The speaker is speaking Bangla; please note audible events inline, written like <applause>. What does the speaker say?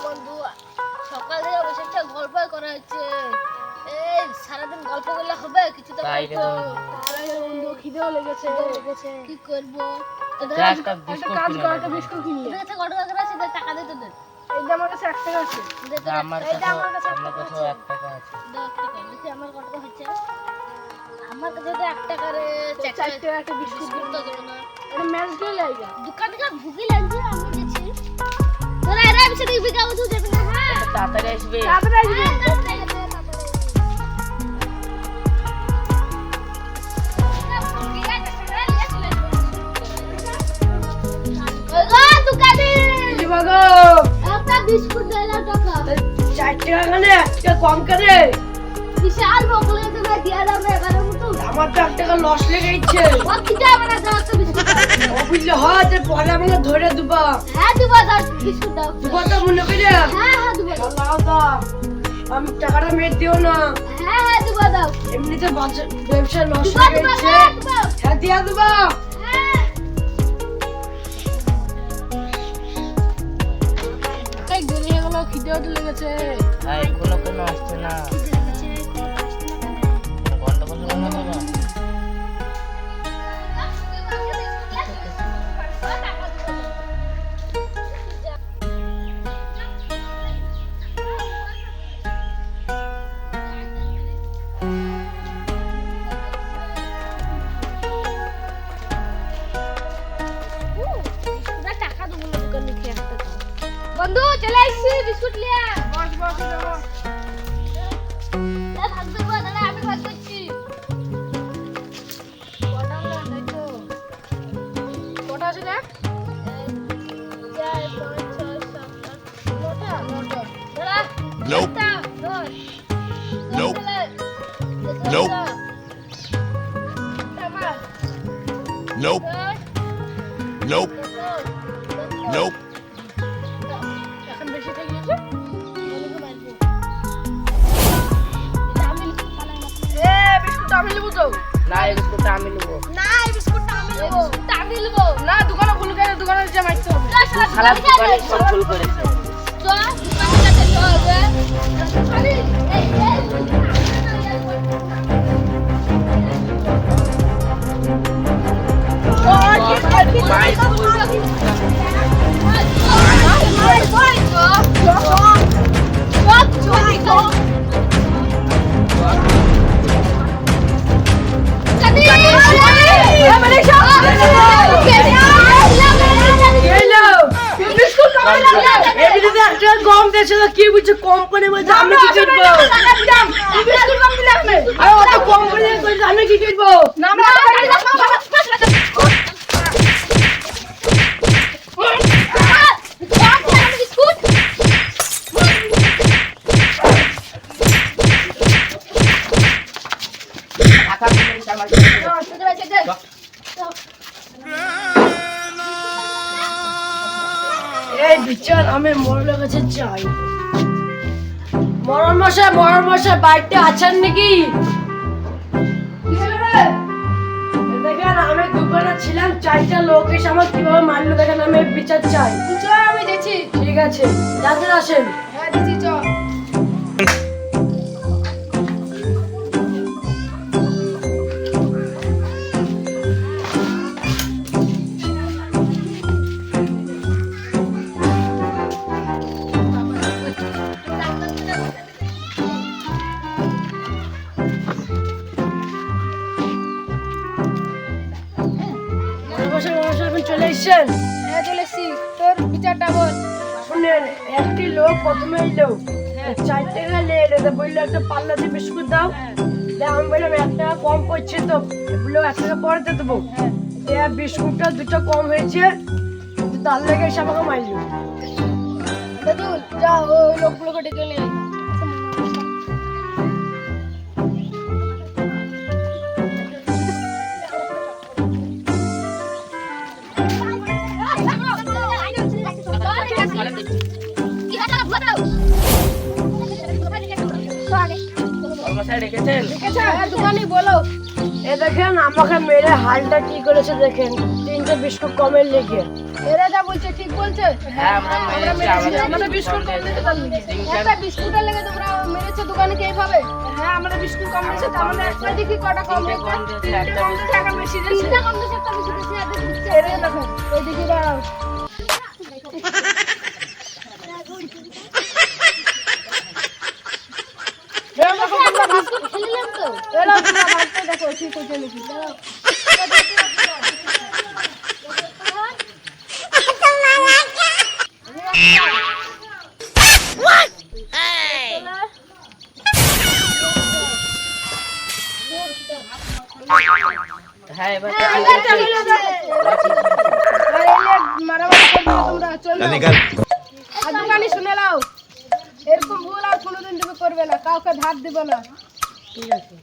বন্ধু। সকাল থেকে বসে একটা গল্প করা হচ্ছে। এই সারাদিন গল্প করলে হবে কিছু তো তাই বন্ধু। খিদেও লেগেছে। লেগেছে। কি করব? কাছে- একটা বিস্কুট কাজ কর একটা বিস্কুট কিনে। তোদের কত টাকা আছে? টাকা দে তোদের। এই আমার কাছে 1 টাকা আছে। আমার আমার কাছে এক টাকা আছে। এক টাকা দেখি আমার কত হচ্ছে। আমার কাছে তো এক টাকারে চার টাকা একটা বিস্কুট তো দেবো না। এটা ম্যাচ দিয়ে লাগা দোকান থেকে ভুকি লাগছে আমি গেছি বিছে দেখবি তুই যাবি না হ্যাঁ। তো তাড়াতাড়ি আসবে। তাড়াতাড়ি আসবি। একটা বিস্কুট দেয় না টাকা। চার টাকা খানে একটা কম করে বিশাল বকলে তুমি দিয়া দাও না এবারের মতো। আমার তো এক টাকা লস লেগে ইচ্ছে ও খিদে হবে না বিস্কুট। বুঝলে হয় যে পরে আমাকে ধরে দুবা। হ্যাঁ দিবা দাও বিস্কুট দাও। দুবা তো মনে করে হ্যাঁ হ্যাঁ দিবা দাও। দাও আমি টাকাটা মেরে দিও না। হ্যাঁ হ্যাঁ দিবা দাও। এমনিতে ব্যবসা লস লেগে দিবা হ্যাঁ হ্যাঁ দিয়া দুবা। হ্যাঁ। হয়ে খিদেও লেগেছে। আর এখনও কোনো আসছে না? চলে আসছি বিস্কুট নিয়ে বস বস ভাগ দেবো দাদা আমি ভাগ করছি কটা হলো তাই তো কটা আছে দেখ চার পাঁচ ছয় সাত আট নটা নটা দাদা Nope. নটা, দশ Nope. দশ হলে, দশ Nope. হলো। আমার, Nope. দশ, Nope. দশ, দশ, Nope. আমি নেব না এই বিস্কুটটা আমি নেব আমি নেব না দোকানে ভুল করে দোকানে যে মারতে হবে খালা দোকানে সব ভুল করেছে চল দোকানে কাছে চল আরে এই এই এই টাকা কম কি বুঝছে? কম করে বলছে আমি কি কিনবো আরে অত কম বলছে আমি কি আমার কাছে। এই বিচার আমি মরলের কাছে চাই মরণ মশাই মরণ মশাই বাড়িতে আছেন নাকি? দেখেন আমি দোকানে ছিলাম চারটা লোক এসে আমার কীভাবে মারলো দেখেন আমি বিচার চাই। আমি দেখছি ঠিক আছে যাদের আসেন। হ্যাঁ দিদি চল। এসছেন হ্যাঁ চলে এসছি তোর বিচারটা বল। শুনেন একটি লোক প্রথমে এলো। চার টাকা নিয়ে এলো। বলল একটা পাল্লা দিয়ে বিস্কুট দাও। আমি বললাম এক টাকা কম পড়ছে তো। বলল এক টাকা পরে দিয়ে দেবো। দিয়ে বিস্কুটটা দুটো কম হয়েছে। তার লেগে এসে আমাকে মারলো। দাদু যা ওই লোকগুলোকে ডেকে নিয়ে দোকানে বলো। এ দেখেন আমাকে মেরে হালটা কি করেছে দেখেন। তিনটে বিস্কুট কমের লেগে। এরা যা বলছে ঠিক বলছে? হ্যাঁ আমরা বিস্কুট কম একটা বিস্কুটের লেগে তোমরা মেরেছো দোকানে কে এইভাবে? হ্যাঁ আমরা বিস্কুট কম দিয়েছে তার একটা দেখি কটা কম দিয়েছে। কম দিয়েছে, একটা কম দিয়েছে একটা বেশি তিনটা কম দিয়েছে একটা বেশি দিয়েছে এরা দেখো এই দিকে দাঁড়াও। <laughs> খেলিলাম তো এরা তোমরা ভাবতে দেখো ঠিক হচ্ছে নাকি দাঁড়াও হ্যাঁ এবার আর এলে মারামারি করবে না তোমরা চলো Anigal. আর দোকানে শুনে নাও এরকম ভুল আর কোনোদিন তুমি করবে না কাউকে ধার দিবে না ঠিক আছে